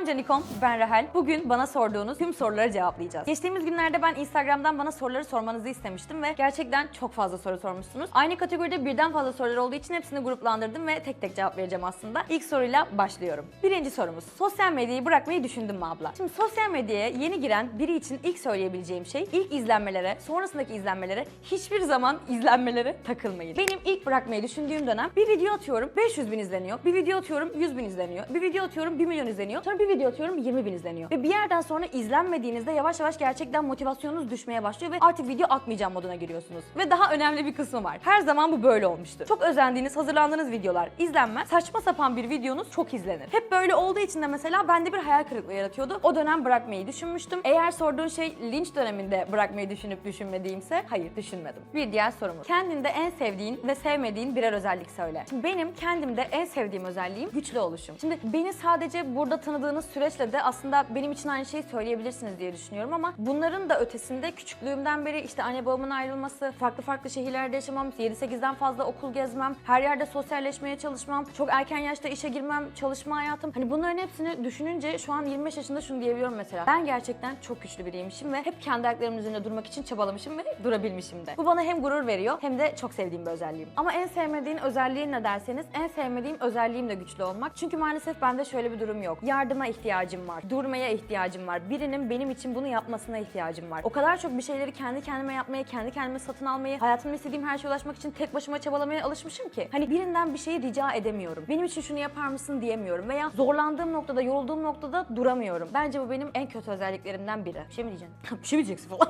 Selam Canikom, ben Rahel. Bugün bana sorduğunuz tüm soruları cevaplayacağız. Geçtiğimiz günlerde ben Instagram'dan bana soruları sormanızı istemiştim ve gerçekten çok fazla soru sormuşsunuz. Aynı kategoride birden fazla sorular olduğu için hepsini gruplandırdım ve tek tek cevap vereceğim aslında. İlk soruyla başlıyorum. Birinci sorumuz. Sosyal medyayı bırakmayı düşündün mü abla? Şimdi sosyal medyaya yeni giren biri için ilk söyleyebileceğim şey ilk izlenmelere, sonrasındaki izlenmelere hiçbir zaman izlenmelere takılmayın. Benim ilk bırakmayı düşündüğüm dönem bir video atıyorum 500 bin izleniyor, bir video atıyorum 100 bin izleniyor, bir video atıyorum 1 milyon izleniyor, sonra bir video atıyorum 20 bin izleniyor. Ve bir yerden sonra izlenmediğinizde yavaş yavaş gerçekten motivasyonunuz düşmeye başlıyor ve artık video atmayacağım moduna giriyorsunuz. Ve daha önemli bir kısmı var. Her zaman bu böyle olmuştur. Çok özendiğiniz, hazırlandığınız videolar izlenmez. Saçma sapan bir videonuz çok izlenir. Hep böyle olduğu için de mesela bende bir hayal kırıklığı yaratıyordu. O dönem bırakmayı düşünmüştüm. Eğer sorduğun şey linç döneminde bırakmayı düşünüp düşünmediğimse hayır düşünmedim. Bir diğer sorumuz. Kendinde en sevdiğin ve sevmediğin birer özellik söyle. Şimdi benim kendimde en sevdiğim özelliğim güçlü oluşum. Şimdi beni sadece burada tanıdığınız süreçle de aslında benim için aynı şeyi söyleyebilirsiniz diye düşünüyorum ama bunların da ötesinde küçüklüğümden beri işte anne babamın ayrılması, farklı farklı şehirlerde yaşamam, 7-8'den fazla okul gezmem, her yerde sosyalleşmeye çalışmam, çok erken yaşta işe girmem, çalışma hayatım. Hani bunların hepsini düşününce şu an 25 yaşında şunu diyebiliyorum mesela. Ben gerçekten çok güçlü biriymişim ve hep kendi ayaklarımın üzerinde durmak için çabalamışım ve durabilmişim de. Bu bana hem gurur veriyor hem de çok sevdiğim bir özelliğim. Ama en sevmediğin özelliğin ne derseniz en sevmediğim özelliğim de güçlü olmak. Çünkü maalesef bende şöyle bir durum yok. Yardıma ihtiyacım var. Durmaya ihtiyacım var. Birinin benim için bunu yapmasına ihtiyacım var. O kadar çok bir şeyleri kendi kendime yapmaya, kendi kendime satın almayı, hayatımda istediğim her şeye ulaşmak için tek başıma çabalamaya alışmışım ki. Hani birinden bir şeyi rica edemiyorum. Benim için şunu yapar mısın diyemiyorum. Veya zorlandığım noktada, yorulduğum noktada duramıyorum. Bence bu benim en kötü özelliklerimden biri. Bir şey mi diyeceksin? bir şey mi diyeceksin falan?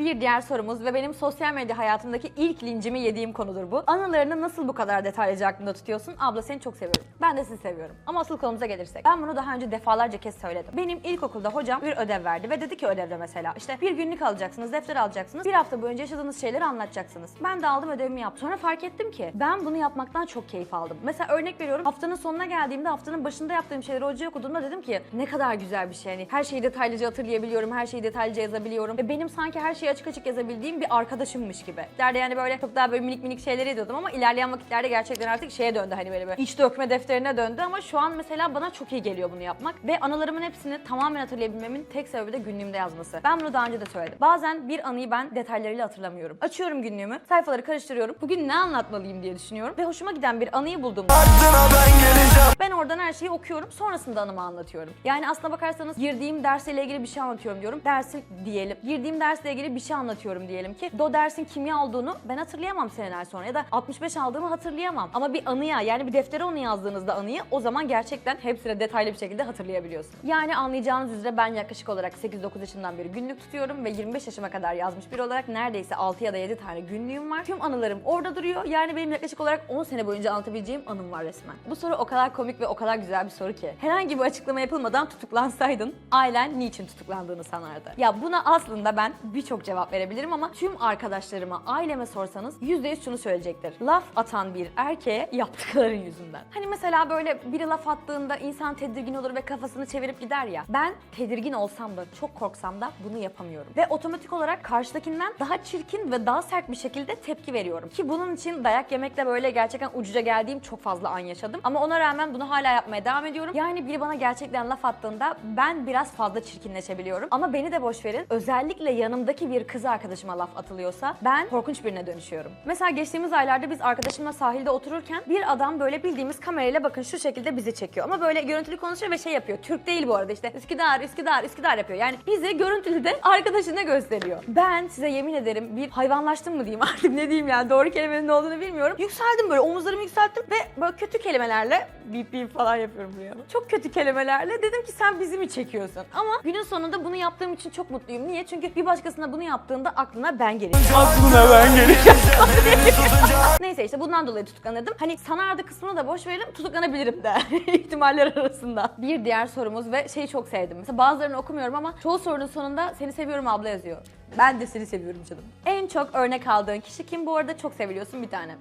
Bir diğer sorumuz ve benim sosyal medya hayatımdaki ilk lincimi yediğim konudur bu. Anılarını nasıl bu kadar detaylıca aklında tutuyorsun? Abla seni çok seviyorum. Ben de sizi seviyorum. Ama asıl konumuza gelirsek. Ben bunu daha önce defalarca kez söyledim. Benim ilkokulda hocam bir ödev verdi ve dedi ki ödevde mesela işte bir günlük alacaksınız, defter alacaksınız. Bir hafta boyunca yaşadığınız şeyleri anlatacaksınız. Ben de aldım ödevimi yaptım. Sonra fark ettim ki ben bunu yapmaktan çok keyif aldım. Mesela örnek veriyorum haftanın sonuna geldiğimde haftanın başında yaptığım şeyleri hocaya okuduğumda dedim ki ne kadar güzel bir şey. Yani her şeyi detaylıca hatırlayabiliyorum, her şeyi detaylıca yazabiliyorum. Ve benim sanki her şeyi açık açık yazabildiğim bir arkadaşımmış gibi. Derdi yani böyle çok daha böyle minik minik şeyleri yazıyordum ama ilerleyen vakitlerde gerçekten artık şeye döndü hani böyle bir iç dökme defterine döndü ama şu an mesela bana çok iyi geliyor bunu yapmak ve anılarımın hepsini tamamen hatırlayabilmemin tek sebebi de günlüğümde yazması. Ben bunu daha önce de söyledim. Bazen bir anıyı ben detaylarıyla hatırlamıyorum. Açıyorum günlüğümü, sayfaları karıştırıyorum. Bugün ne anlatmalıyım diye düşünüyorum ve hoşuma giden bir anıyı bulduğumda ben oradan her şeyi okuyorum. Sonrasında anımı anlatıyorum. Yani aslına bakarsanız girdiğim dersle ilgili bir şey anlatıyorum diyorum. Dersin diyelim. Girdiğim dersle ilgili bir şey anlatıyorum diyelim ki. O dersin kimya olduğunu ben hatırlayamam seneler sonra ya da 65 aldığımı hatırlayamam. Ama bir anıya yani bir deftere onu yazdığınızda anıyı o zaman gerçekten hepsini detaylı bir şekilde hatırlayabiliyorsun. Yani anlayacağınız üzere ben yaklaşık olarak 8-9 yaşından beri günlük tutuyorum ve 25 yaşıma kadar yazmış biri olarak neredeyse 6 ya da 7 tane günlüğüm var. Tüm anılarım orada duruyor. Yani benim yaklaşık olarak 10 sene boyunca anlatabileceğim anım var resmen. Bu soru o kadar komik ve o kadar güzel bir soru ki. Herhangi bir açıklama yapılmadan tutuklansaydın ailen niçin tutuklandığını sanardı. Ya buna aslında ben birçok cevap verebilirim ama tüm arkadaşlarıma, aileme sorsanız %100 şunu söyleyecektir. Laf atan bir erkeğe yaptıkların yüzünden. Hani mesela böyle biri laf attığında insan tedirgin olur ve kafasını çevirip gider ya. Ben tedirgin olsam da çok korksam da bunu yapamıyorum. Ve otomatik olarak karşıdakinden daha çirkin ve daha sert bir şekilde tepki veriyorum. Ki bunun için dayak yemekle böyle gerçekten ucuca geldiğim çok fazla an yaşadım. Ama ona rağmen bunu hala yapmaya devam ediyorum. Yani biri bana gerçekten laf attığında ben biraz fazla çirkinleşebiliyorum. Ama beni de boş verin. Özellikle yanımdaki bir kız arkadaşıma laf atılıyorsa ben korkunç birine dönüşüyorum. Mesela geçtiğimiz aylarda biz arkadaşımla sahilde otururken bir adam böyle bildiğimiz kamerayla bakın şu şekilde bizi çekiyor. Ama böyle görüntülü konuşuyor ve şey yapıyor. Türk değil bu arada işte Üsküdar, Üsküdar, Üsküdar yapıyor. Yani bizi görüntülü de arkadaşına gösteriyor. Ben size yemin ederim bir hayvanlaştım mı diyeyim artık ne diyeyim yani doğru kelimenin ne olduğunu bilmiyorum. Yükseldim böyle omuzlarımı yükselttim ve böyle kötü kelimelerle bip bip falan yapıyorum buraya. Çok kötü kelimelerle dedim ki sen bizi mi çekiyorsun? Ama günün sonunda bunu yaptığım için çok mutluyum. Niye? Çünkü bir başkasına bunu yaptığında aklına ben geleceğim. Aklına ben geleceğim. Neyse işte bundan dolayı tutuklanırdım. Hani sanardı kısmını da boş verelim tutuklanabilirim de ihtimaller arasında. Bir diğer sorumuz ve şeyi çok sevdim. Mesela bazılarını okumuyorum ama çoğu sorunun sonunda seni seviyorum abla yazıyor. Ben de seni seviyorum canım. En çok örnek aldığın kişi kim bu arada çok seviliyorsun bir tane.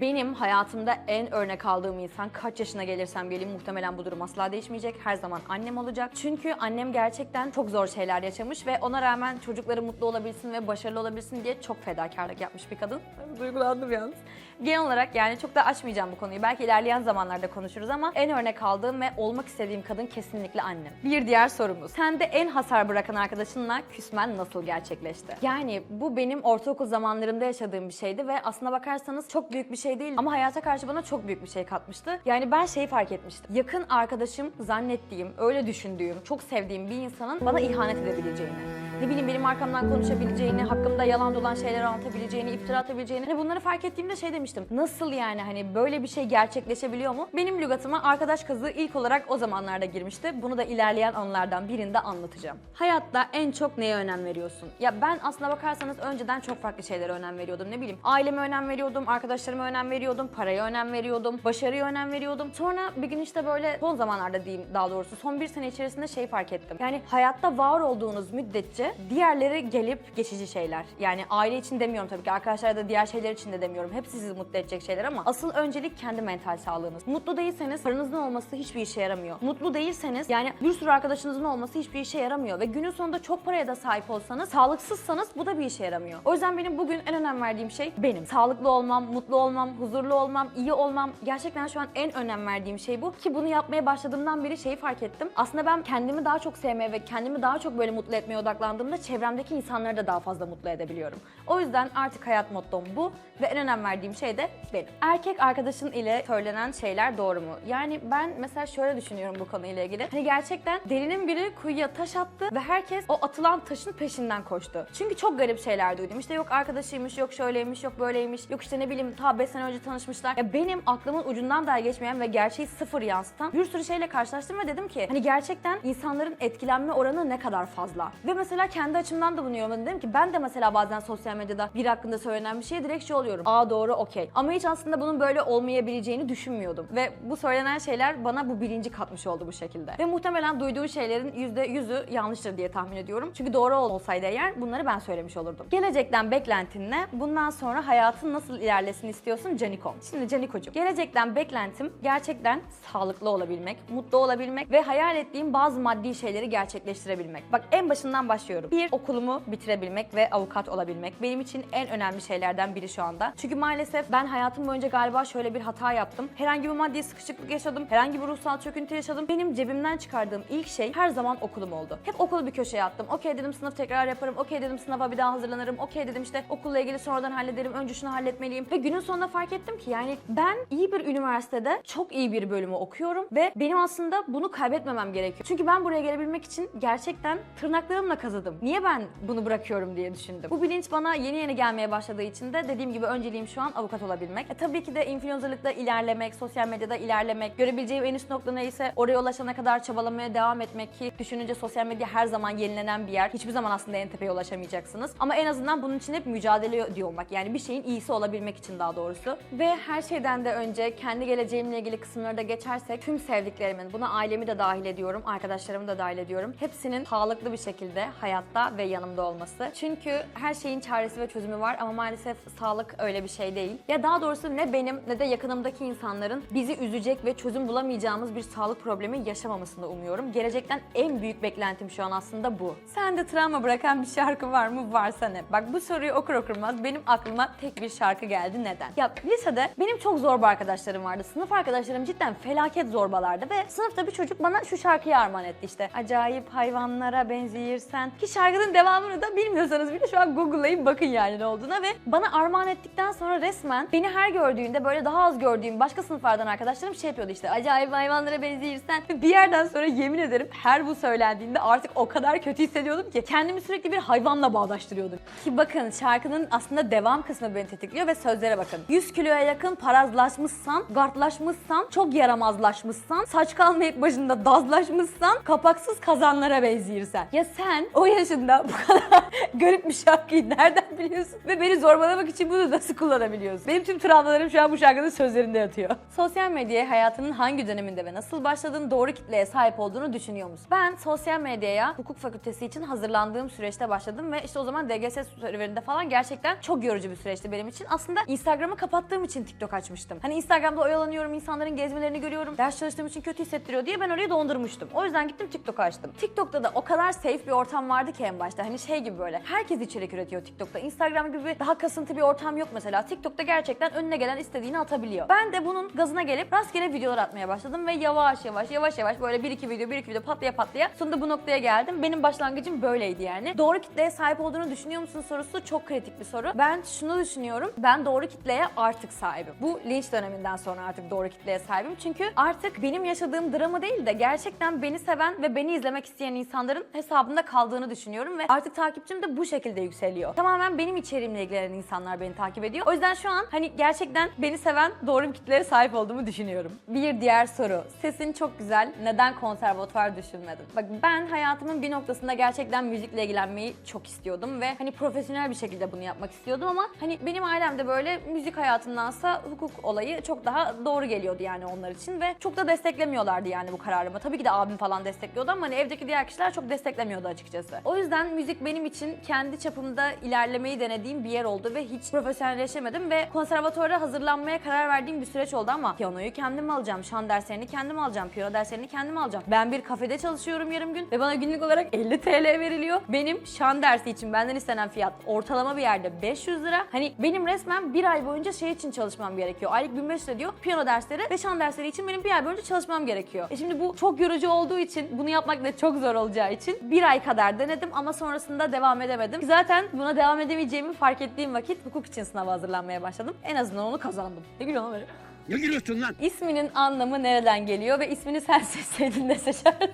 Benim hayatımda en örnek aldığım insan kaç yaşına gelirsem geleyim muhtemelen bu durum asla değişmeyecek. Her zaman annem olacak. Çünkü annem gerçekten çok zor şeyler yaşamış ve ona rağmen çocukları mutlu olabilsin ve başarılı olabilsin diye çok fedakarlık yapmış bir kadın. Duygulandım yalnız. Genel olarak yani çok da açmayacağım bu konuyu. Belki ilerleyen zamanlarda konuşuruz ama en örnek aldığım ve olmak istediğim kadın kesinlikle annem. Bir diğer sorumuz. Sende en hasar bırakan arkadaşınla küsmen nasıl gerçekleşti? Yani bu benim ortaokul zamanlarımda yaşadığım bir şeydi ve aslına bakarsanız çok büyük bir şey değil ama hayata karşı bana çok büyük bir şey katmıştı. Yani ben şeyi fark etmiştim. Yakın arkadaşım zannettiğim, öyle düşündüğüm, çok sevdiğim bir insanın bana ihanet edebileceğini ne bileyim benim arkamdan konuşabileceğini, hakkımda yalan dolan şeyler anlatabileceğini, iftira atabileceğini. Hani bunları fark ettiğimde şey demiştim. Nasıl yani hani böyle bir şey gerçekleşebiliyor mu? Benim lügatıma arkadaş kazığı ilk olarak o zamanlarda girmişti. Bunu da ilerleyen anlardan birinde anlatacağım. Hayatta en çok neye önem veriyorsun? Ya ben aslına bakarsanız önceden çok farklı şeylere önem veriyordum. Ne bileyim aileme önem veriyordum, arkadaşlarıma önem veriyordum, paraya önem veriyordum, başarıya önem veriyordum. Sonra bir gün işte böyle son zamanlarda diyeyim daha doğrusu son bir sene içerisinde şey fark ettim. Yani hayatta var olduğunuz müddetçe diğerleri gelip geçici şeyler. Yani aile için demiyorum tabii ki arkadaşlar da diğer şeyler için de demiyorum. Hepsi sizi mutlu edecek şeyler ama asıl öncelik kendi mental sağlığınız. Mutlu değilseniz paranızın olması hiçbir işe yaramıyor. Mutlu değilseniz yani bir sürü arkadaşınızın olması hiçbir işe yaramıyor ve günün sonunda çok paraya da sahip olsanız sağlıksızsanız bu da bir işe yaramıyor. O yüzden benim bugün en önem verdiğim şey benim. Sağlıklı olmam, mutlu olmam, huzurlu olmam, iyi olmam. Gerçekten şu an en önem verdiğim şey bu ki bunu yapmaya başladığımdan beri şeyi fark ettim. Aslında ben kendimi daha çok sevmeye ve kendimi daha çok böyle mutlu etmeye odaklandığımda çevremdeki insanları da daha fazla mutlu edebiliyorum. O yüzden artık hayat mottom bu ve en önem verdiğim şey de benim. Erkek arkadaşın ile söylenen şeyler doğru mu? Yani ben mesela şöyle düşünüyorum bu konuyla ilgili. Hani gerçekten delinin biri kuyuya taş attı ve herkes o atılan taşın peşinden koştu. Çünkü çok garip şeyler duydum. İşte yok arkadaşıymış, yok şöyleymiş, yok böyleymiş, yok işte ne bileyim ta 5 sene önce tanışmışlar. Ya benim aklımın ucundan dahi geçmeyen ve gerçeği sıfır yansıtan bir sürü şeyle karşılaştım ve dedim ki hani gerçekten insanların etkilenme oranı ne kadar fazla. Ve mesela kendi açımdan da bunu yorumladım. Dedim ki ben de mesela bazen sosyal medyada bir hakkında söylenen bir şeye direkt şey oluyorum. Aa doğru okey. Ama hiç aslında bunun böyle olmayabileceğini düşünmüyordum. Ve bu söylenen şeyler bana bu bilinci katmış oldu bu şekilde. Ve muhtemelen duyduğu şeylerin %100'ü yanlıştır diye tahmin ediyorum. Çünkü doğru olsaydı eğer bunları ben söylemiş olurdum. Gelecekten beklentin ne? Bundan sonra hayatın nasıl ilerlesin istiyorsun Canikom? Şimdi Canikocuğum, gelecekten beklentim gerçekten sağlıklı olabilmek, mutlu olabilmek ve hayal ettiğim bazı maddi şeyleri gerçekleştirebilmek. Bak en başından başlıyorum. Bir, okulumu bitirebilmek ve avukat olabilmek. Benim için en önemli şeylerden biri şu anda. Çünkü maalesef ben hayatım boyunca galiba şöyle bir hata yaptım. Herhangi bir maddi sıkışıklık yaşadım, herhangi bir ruhsal çöküntü yaşadım. Benim cebimden çıkardığım ilk şey her zaman okulum oldu. Hep okulu bir köşeye attım. Okey dedim sınıf tekrar yaparım. Okey dedim sınava bir daha hazırlanırım. Okey dedim işte okulla ilgili sonradan hallederim. Önce şunu halletmeliyim. Ve günün sonunda fark ettim ki yani ben iyi bir üniversitede çok iyi bir bölümü okuyorum ve benim aslında bunu kaybetmemem gerekiyor. Çünkü ben buraya gelebilmek için gerçekten tırnaklarımla kazıdım. Niye ben bunu bırakıyorum diye düşündüm. Bu bilinç bana yeni yeni gelmeye başladığı için de dediğim gibi önceliğim şu an avukat olabilmek. E tabii ki de influencerlıkta ilerlemek, sosyal medyada ilerlemek, görebileceğim en üst nokta neyse oraya ulaşana kadar çabalamaya devam etmek ki düşününce sosyal medya her zaman yenilenen bir yer. Hiçbir zaman aslında en tepeye ulaşamayacaksınız. Ama en azından bunun için hep mücadele ediyor olmak. Yani bir şeyin iyisi olabilmek için daha doğrusu. Ve her şeyden de önce kendi geleceğimle ilgili kısımları da geçersek tüm sevdiklerimin, buna ailemi de dahil ediyorum, arkadaşlarımı da dahil ediyorum. Hepsinin sağlıklı bir şekilde hayatta ve yanımda olması. Çünkü her şeyin çaresi ve çözümü var ama maalesef sağlık öyle bir şey değil. Ya daha doğrusu ne benim ne de yakınımdaki insanların bizi üzecek ve çözüm bulamayacağımız bir sağlık problemi yaşamamasını umuyorum. Gelecekten en büyük beklentim şu an aslında bu. Sende travma bırakan bir şarkı var mı? Varsa ne? Bak bu soruyu okur okurmaz benim aklıma tek bir şarkı geldi. Neden? Ya lisede benim çok zorba arkadaşlarım vardı. Sınıf arkadaşlarım cidden felaket zorbalardı ve sınıfta bir çocuk bana şu şarkıyı armağan etti işte. Acayip hayvanlara benzeyirsen. Ki şarkının devamını da bilmiyorsanız bile şu an Google'layıp bakın yani ne olduğuna ve bana armağan ettikten sonra resmen beni her gördüğünde böyle daha az gördüğüm başka sınıflardan arkadaşlarım şey yapıyordu işte. Acayip hayvanlara benzeyirsen. Ve bir yerden sonra yemin ederim her bu söylendiğinde artık o kadar kötü hissediyordum ki kendimi sürekli bir hayvanla bağdaştırıyordum. Ki bakın şarkının aslında devam kısmı beni tetikliyor ve sözlere bakın. 100 kiloya yakın parazlaşmışsan, gartlaşmışsan, çok yaramazlaşmışsan, saç kalmayıp başında dazlaşmışsan, kapaksız kazanlara benzeyirsen. Ya sen o yaşında bu kadar garip bir şarkıyı nereden kullanabiliyorsun. Ve beni zorbalamak için bunu nasıl kullanabiliyorsun? Benim tüm travmalarım şu an bu şarkının sözlerinde yatıyor. Sosyal medyaya hayatının hangi döneminde ve nasıl başladığını doğru kitleye sahip olduğunu düşünüyor musun? Ben sosyal medyaya hukuk fakültesi için hazırlandığım süreçte başladım ve işte o zaman DGS serverinde falan gerçekten çok yorucu bir süreçti benim için. Aslında Instagram'ı kapattığım için TikTok açmıştım. Hani Instagram'da oyalanıyorum, insanların gezmelerini görüyorum. Ders çalıştığım için kötü hissettiriyor diye ben orayı dondurmuştum. O yüzden gittim TikTok açtım. TikTok'ta da o kadar safe bir ortam vardı ki en başta. Hani şey gibi böyle. Herkes içerik üretiyor TikTok'ta. Instagram gibi daha kasıntı bir ortam yok mesela. TikTok'ta gerçekten önüne gelen istediğini atabiliyor. Ben de bunun gazına gelip rastgele videolar atmaya başladım ve yavaş yavaş yavaş yavaş böyle bir iki video bir iki video patlaya patlaya sonunda bu noktaya geldim. Benim başlangıcım böyleydi yani. Doğru kitleye sahip olduğunu düşünüyor musun sorusu çok kritik bir soru. Ben şunu düşünüyorum. Ben doğru kitleye artık sahibim. Bu linç döneminden sonra artık doğru kitleye sahibim. Çünkü artık benim yaşadığım drama değil de gerçekten beni seven ve beni izlemek isteyen insanların hesabında kaldığını düşünüyorum ve artık takipçim de bu şekilde yükseliyor. Tamamen benim içeriğimle ilgilenen insanlar beni takip ediyor. O yüzden şu an hani gerçekten beni seven doğru bir kitleye sahip olduğumu düşünüyorum. Bir diğer soru. Sesin çok güzel. Neden konservatuvar düşünmedin? Bak ben hayatımın bir noktasında gerçekten müzikle ilgilenmeyi çok istiyordum ve hani profesyonel bir şekilde bunu yapmak istiyordum ama hani benim ailemde böyle müzik hayatındansa hukuk olayı çok daha doğru geliyordu yani onlar için ve çok da desteklemiyorlardı yani bu kararımı. Tabii ki de abim falan destekliyordu ama hani evdeki diğer kişiler çok desteklemiyordu açıkçası. O yüzden müzik benim için kendi çapımda ilerlemeyi denediğim bir yer oldu ve hiç profesyonelleşemedim ve konservatuara hazırlanmaya karar verdiğim bir süreç oldu ama piyanoyu kendim alacağım, şan derslerini kendim alacağım, piyano derslerini kendim alacağım. Ben bir kafede çalışıyorum yarım gün ve bana günlük olarak 50 TL veriliyor. Benim şan dersi için benden istenen fiyat ortalama bir yerde 500 lira. Hani benim resmen bir ay boyunca şey için çalışmam gerekiyor. Aylık 1500 lira diyor piyano dersleri ve şan dersleri için benim bir ay boyunca çalışmam gerekiyor. E şimdi bu çok yorucu olduğu için bunu yapmak da çok zor olacağı için bir ay kadar denedim ama sonrasında devam edemedim. Zaten buna devam edemeyeceğimi fark ettiğim vakit hukuk için sınava hazırlanmaya başladım. En azından onu kazandım. Ne gülüyorsun böyle? Ne gülüyorsun lan? İsminin anlamı nereden geliyor ve ismini sen seçseydin ne seçerdin?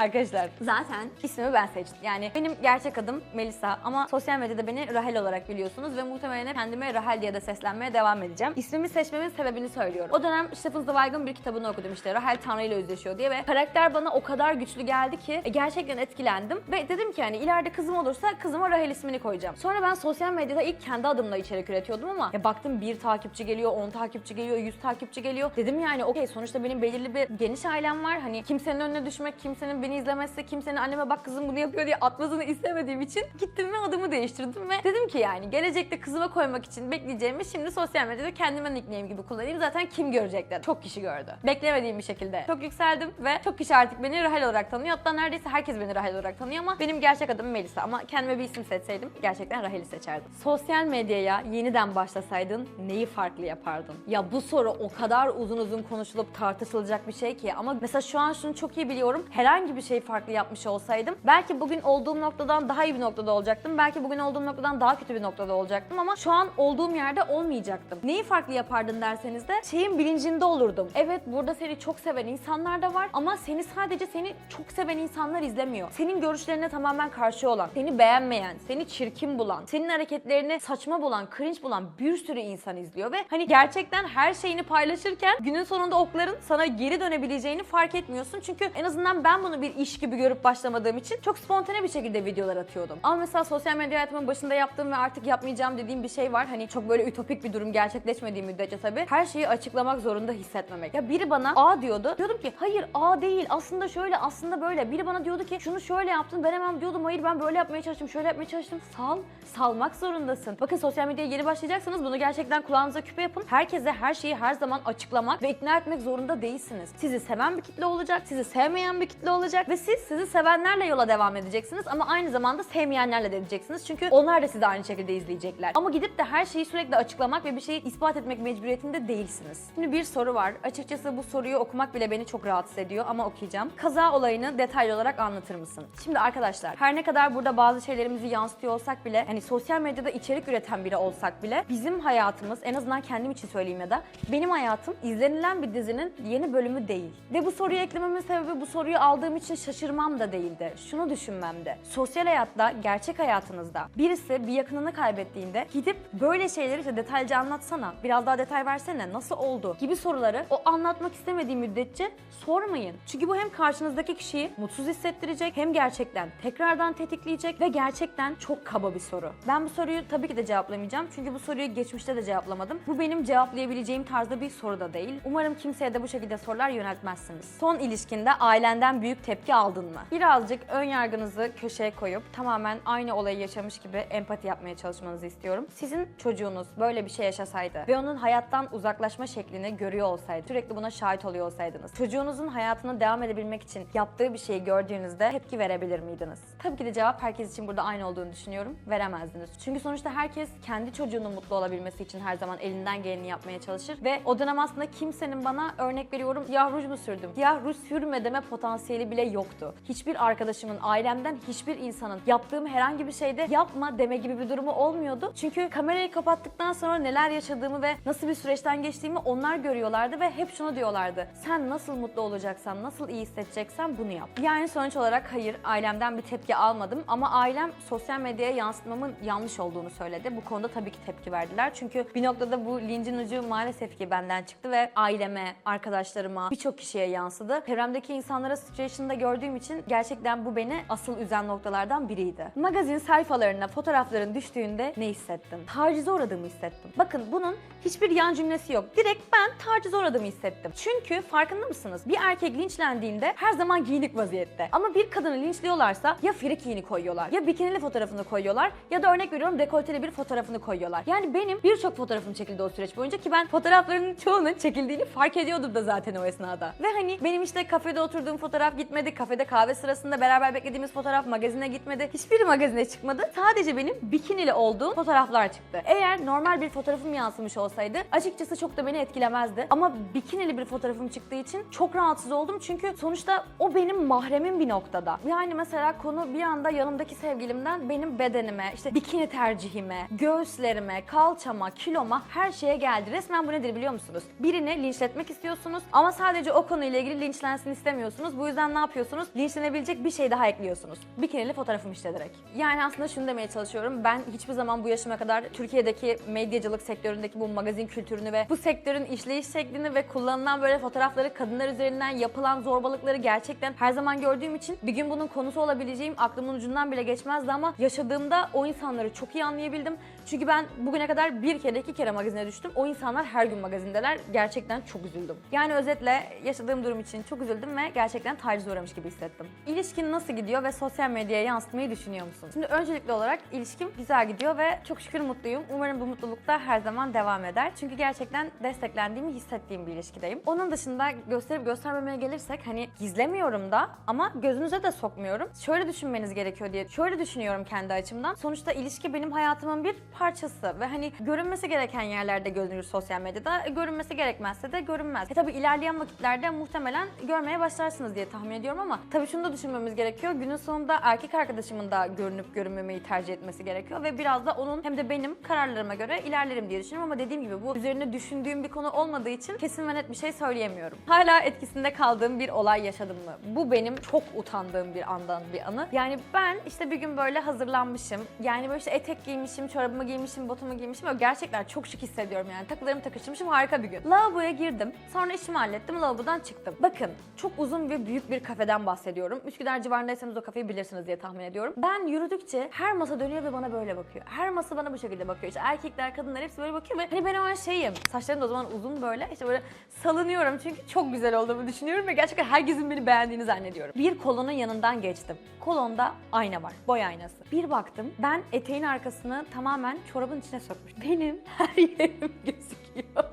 Arkadaşlar zaten ismimi ben seçtim. Yani benim gerçek adım Melisa ama sosyal medyada beni Rahel olarak biliyorsunuz ve muhtemelen kendime Rahel diye de seslenmeye devam edeceğim. İsmimi seçmemin sebebini söylüyorum. O dönem Stephen Zweig'ın bir kitabını okudum işte Rahel Tanrı ile yüzleşiyor diye ve karakter bana o kadar güçlü geldi ki e, gerçekten etkilendim ve dedim ki hani ileride kızım olursa kızıma Rahel ismini koyacağım. Sonra ben sosyal medyada ilk kendi adımla içerik üretiyordum ama ya baktım bir takipçi geliyor, 10 takipçi geliyor, 100 takipçi geliyor. Dedim yani okey sonuçta benim belirli bir geniş ailem var. Hani kimsenin önüne düşmek, kimsenin beni izlemesi, kimsenin anneme bak kızım bunu yapıyor diye atmasını istemediğim için gittim ve adımı değiştirdim ve dedim ki yani gelecekte kızıma koymak için bekleyeceğimi şimdi sosyal medyada kendime nickname gibi kullanayım. Zaten kim görecekler? Çok kişi gördü. Beklemediğim bir şekilde. Çok yükseldim ve çok kişi artık beni Rahel olarak tanıyor. Hatta neredeyse herkes beni Rahel olarak tanıyor ama benim gerçek adım Melisa. Ama kendime bir isim seçseydim gerçekten Rahel'i seçerdim. Sosyal medyaya yeniden başlasaydın neyi farklı yapardın? Ya bu soru o kadar uzun uzun konuşulup tartışılacak bir şey ki ama mesela şu an şunu çok iyi biliyorum. Herhangi bir şey farklı yapmış olsaydım belki bugün olduğum noktadan daha iyi bir noktada olacaktım. Belki bugün olduğum noktadan daha kötü bir noktada olacaktım ama şu an olduğum yerde olmayacaktım. Neyi farklı yapardın derseniz de şeyin bilincinde olurdum. Evet burada seni çok seven insanlar da var ama seni sadece seni çok seven insanlar izlemiyor. Senin görüşlerine tamamen karşı olan, seni beğenmeyen, seni çirkin bulan, senin hareketlerini saçma bulan, cringe bulan bir sürü insan izliyor ve hani gerçekten her şeyini paylaşırken günün sonunda okların sana geri dönebileceğini fark etmiyorsun. Çünkü en azından ben bunu bir iş gibi görüp başlamadığım için çok spontane bir şekilde videolar atıyordum. Ama mesela sosyal medya hayatımın başında yaptığım ve artık yapmayacağım dediğim bir şey var. Hani çok böyle ütopik bir durum gerçekleşmediği müddetçe tabii. Her şeyi açıklamak zorunda hissetmemek. Ya biri bana A diyordu. Diyordum ki hayır A değil aslında şöyle aslında böyle. Biri bana diyordu ki şunu şöyle yaptın. Ben hemen diyordum hayır ben böyle yapmaya çalıştım şöyle yapmaya çalıştım. Sal. Salmak zorundasın. Bakın sosyal medyaya yeni başlayacaksanız bunu gerçekten kulağınıza küpe yapın. Herkese her şeyi her zaman açıklamak ve ikna etmek zorunda değilsiniz. Sizi seven bir kitle olacak, sizi sevmeyen bir kitle olacak ve siz sizi sevenlerle yola devam edeceksiniz ama aynı zamanda sevmeyenlerle de edeceksiniz. Çünkü onlar da sizi aynı şekilde izleyecekler. Ama gidip de her şeyi sürekli açıklamak ve bir şeyi ispat etmek mecburiyetinde değilsiniz. Şimdi bir soru var. Açıkçası bu soruyu okumak bile beni çok rahatsız ediyor ama okuyacağım. Kaza olayını detaylı olarak anlatır mısın? Şimdi arkadaşlar her ne kadar burada bazı şeylerimizi yansıtıyor olsak bile hani sosyal medyada içerik üreten biri olsak bile bizim hayatımız en azından kendim için söyleyeyim ya da benim hayatım izlenilen bir dizinin yeni bölümü değil. Ve bu soruyu eklememin sebebi bu soruyu aldığım için şaşırmam da değildi. Şunu düşünmemdi. Sosyal hayatta, gerçek hayatınızda birisi bir yakınını kaybettiğinde gidip böyle şeyleri işte detaylıca anlatsana, biraz daha detay versene, nasıl oldu gibi soruları o anlatmak istemediği müddetçe sormayın. Çünkü bu hem karşınızdaki kişiyi mutsuz hissettirecek hem gerçekten tekrardan tetikleyecek ve gerçekten çok kaba bir soru. Ben bu soruyu tabii ki de cevaplamayacağım çünkü bu soruyu geçmişte de cevaplamadım. Bu benim cevaplayabileceğim tarzda bir soru da değil. Umarım kimseye de bu şekilde sorular yöneltmezsiniz. Son ilişkinde ailenden büyük tepki aldın mı? Birazcık ön yargınızı köşeye koyup tamamen aynı olayı yaşamış gibi empati yapmaya çalışmanızı istiyorum. Sizin çocuğunuz böyle bir şey yaşasaydı ve onun hayattan uzaklaşma şeklini görüyor olsaydı, sürekli buna şahit oluyor olsaydınız, çocuğunuzun hayatına devam edebilmek için yaptığı bir şeyi gördüğünüzde tepki verebilir miydiniz? Tabii ki de cevap herkes için burada aynı olduğunu düşünüyorum. Veremezdiniz. Çünkü sonuçta herkes kendi çocuğunun mutlu olabilmesi için her zaman elinden geleni yapmaya çalışır ve o dönem aslında kimsenin bana örnek veriyorum siyah ruj mu sürdüm? Siyah ruj sürme deme potansiyeli bile yoktu. Hiçbir arkadaşımın, ailemden hiçbir insanın yaptığım herhangi bir şeyde yapma deme gibi bir durumu olmuyordu. Çünkü kamerayı kapattıktan sonra neler yaşadığımı ve nasıl bir süreçten geçtiğimi onlar görüyorlardı ve hep şunu diyorlardı. Sen nasıl mutlu olacaksan, nasıl iyi hissedeceksen bunu yap. Yani sonuç olarak hayır, ailemden bir tepki almadım ama ailem sosyal medyaya yansıtmamın yanlış olduğunu söyledi. Bu konuda tabii ki tepki verdiler. Çünkü bir noktada bu lincin ucu maalesef ki benden çıktı ve aileme, arkadaşlarıma, birçok kişiye yansıdı. Çevremdeki insanlara situation'da gördüğüm için gerçekten bu beni asıl üzen noktalardan biriydi. Magazin sayfalarına fotoğrafların düştüğünde ne hissettim? Tacize uğradığımı hissettim. Bakın bunun hiçbir yan cümlesi yok. Direkt ben tacize uğradığımı hissettim. Çünkü farkında mısınız? Bir erkek linçlendiğinde her zaman giyinik vaziyette. Ama bir kadını linçliyorlarsa ya frik giyini koyuyorlar, ya bikinili fotoğrafını koyuyorlar ya da örnek veriyorum dekolteli bir fotoğrafını koyuyorlar. Yani benim birçok fotoğrafım çekildi o süreç boyunca ki ben fotoğrafların çoğunun çekildiğini fark ediyordum da zaten o esnada. Ve hani benim işte kafede oturduğum fotoğraf gitmedi, kafede kahve sırasında beraber beklediğimiz fotoğraf magazine gitmedi. Hiçbir magazine çıkmadı. Sadece benim bikinili olduğum fotoğraflar çıktı. Eğer normal bir fotoğrafım yansımış olsaydı açıkçası çok da beni etkilemezdi. Ama bikinili bir fotoğrafım çıktığı için çok rahatsız oldum çünkü sonuçta o benim mahremim bir noktada. Yani mesela konu bir anda yanımdaki sevgilimden benim bedenime, işte bikini tercihime, göğüslerime, kalçama, kiloma her şeye geldi. Resmen bu nedir biliyor musunuz? Birini linçletmek istiyorsunuz ama sadece o konuyla ilgili linçlensin istemiyorsunuz. Bu yüzden ne yapıyorsunuz? Linçlenebilecek bir şey daha ekliyorsunuz. Bikinili fotoğrafım işte direkt. Yani aslında şunu demeye çalışıyorum. Ben hiçbir zaman bu yaşıma kadar Türkiye'deki medyacılık sektöründeki bu magazin kültürünü ve bu sektörün işleyiş şeklini ve kullanılan böyle fotoğrafları kadınlar üzerinden yapılan zorbalıkları gerçekten her zaman gördüğüm için bir gün bunun konusu olabileceğim aklımın ucundan bile geçmezdi ama yaşadığımda o insanları çok iyi anlayabildim. Çünkü ben bugüne kadar bir kere iki kere magazine düştüm. O insanlar her gün magazindeler. Gerçekten çok üzüldüm. Yani özetle yaşadığım durum için çok üzüldüm ve gerçekten taciz uğramış gibi hissettim. İlişkin nasıl gidiyor ve sosyal medyaya yansıtmayı düşünüyor musun? Şimdi öncelikli olarak ilişkim güzel gidiyor ve çok şükür mutluyum. Umarım bu mutluluk da her zaman devam eder. Çünkü gerçekten desteklendiğimi hissettiğim bir ilişkideyim. Onun dışında gösterip göstermemeye gelirsek hani gizlemiyorum da ama gözünüze de sokmuyorum. Şöyle düşünmeniz gerekiyor diye şöyle düşünüyorum kendi açımdan. Sonuçta ilişki benim hayatımın bir parçası ve hani görünmesi gereken yerlerde görünür sosyal medyada. Görünmesi gerekmezse de görünmez. E tabi ilerleyen vakitlerde muhtemelen görmeye başlarsınız diye tahmin ediyorum ama tabii şunu da düşünmemiz gerekiyor. Günün sonunda erkek arkadaşımın da görünüp görünmemeyi tercih etmesi gerekiyor ve biraz da onun hem de benim kararlarıma göre ilerlerim diye düşünüyorum ama dediğim gibi bu üzerine düşündüğüm bir konu olmadığı için kesin ve net bir şey söyleyemiyorum. Hala etkisinde kaldığım bir olay yaşadım mı? Bu benim çok utandığım bir andan bir anı. Yani ben işte bir gün böyle hazırlanmışım. Yani böyle işte etek giymişim, çorabımı giymişim, botumu giymişim. Böyle gerçekten çok şık hissediyorum yani. Takılarımı takıştırmışım. Harika bir gün. Lavaboya girdim. Sonra işimi hallettim. Lavabodan çıktım. Bakın çok uzun ve büyük bir kafeden bahsediyorum. Üsküdar civarındaysanız o kafeyi bilirsiniz diye tahmin ediyorum. Ben yürüdükçe her masa dönüyor ve bana böyle bakıyor. Her masa bana bu şekilde bakıyor. İşte erkekler, kadınlar hepsi böyle bakıyor ve hani ben o an şeyim. Saçlarım da o zaman uzun böyle. İşte böyle salınıyorum çünkü çok güzel olduğumu düşünüyorum ve gerçekten herkesin beni beğendiğini zannediyorum. Bir kolonun yanından geçtim. Kolonda ayna var. Boy aynası. Bir baktım ben eteğin arkasını tamamen çorabın içine sokmuş. Benim her yerim gözüküyor.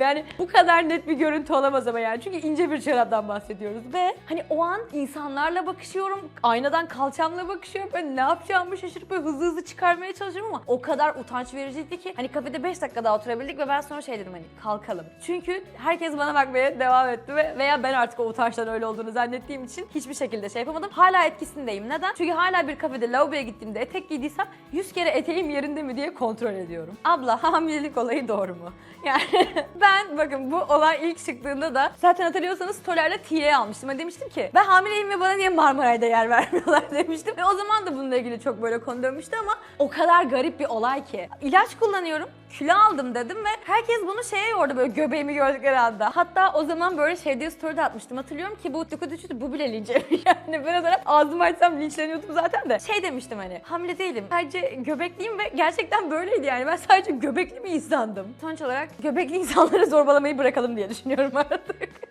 Yani bu kadar net bir görüntü olamaz ama yani. Çünkü ince bir çoraptan bahsediyoruz. Ve hani o an insanlarla bakışıyorum. Aynadan kalçamla bakışıyorum. Ben ne yapacağımı şaşırıp böyle hızlı hızlı çıkarmaya çalışıyorum ama o kadar utanç vericiydi ki hani kafede 5 dakika daha oturabildik ve ben sonra şey dedim hani kalkalım. Çünkü herkes bana bakmaya devam etti ve veya ben artık o utançtan öyle olduğunu zannettiğim için hiçbir şekilde şey yapamadım. Hala etkisindeyim. Neden? Çünkü hala bir kafede lavaboya gittiğimde etek giydiysem 100 kere eteğim yerinde mi diye kontrol ediyorum. Abla hamilelik olayı doğru mu? Yani ben bakın bu olay ilk çıktığında da zaten hatırlıyorsanız storylerle TA almıştım. Ben demiştim ki ben hamileyim ve bana niye Marmaray'da yer vermiyorlar demiştim. Ve o zaman da bununla ilgili çok böyle konu dönmüştü ama o kadar garip bir olay ki. İlaç kullanıyorum, kilo aldım dedim ve herkes bunu şeye yordu böyle göbeğimi gördükleri anda. Hatta o zaman böyle şey diye story de atmıştım. Hatırlıyorum ki bu tıkı düştü bu bile linç yani ben o zaman ağzımı açsam linçleniyordum zaten de. Şey demiştim hani hamile değilim. Sadece göbekliyim ve gerçekten böyleydi yani. Ben sadece göbekli bir insandım. Sonuç olarak göbekli insanları zorbalamayı bırakalım diye düşünüyorum artık.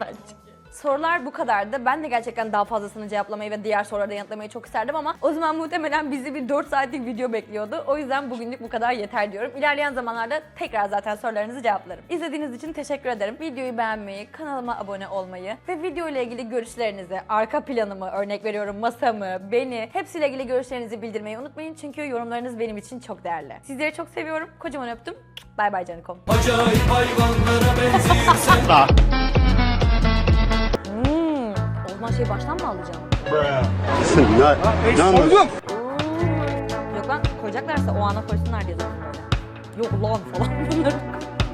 Bence. Sorular bu kadardı. Ben de gerçekten daha fazlasını cevaplamayı ve diğer soruları da yanıtlamayı çok isterdim ama o zaman muhtemelen bizi bir 4 saatlik video bekliyordu. O yüzden bugünlük bu kadar yeter diyorum. İlerleyen zamanlarda tekrar zaten sorularınızı cevaplarım. İzlediğiniz için teşekkür ederim. Videoyu beğenmeyi, kanalıma abone olmayı ve video ile ilgili görüşlerinizi, arka planımı, örnek veriyorum masamı, beni, hepsiyle ilgili görüşlerinizi bildirmeyi unutmayın. Çünkü yorumlarınız benim için çok değerli. Sizleri çok seviyorum. Kocaman öptüm. Bay bay canikom. Acayip hayvanlara benziyorsun zaman şey baştan mı alacağım? ne, ne anlatıyorsun? Yok lan koyacaklarsa o ana koysunlar diye zaten böyle. Yok lan falan bunları.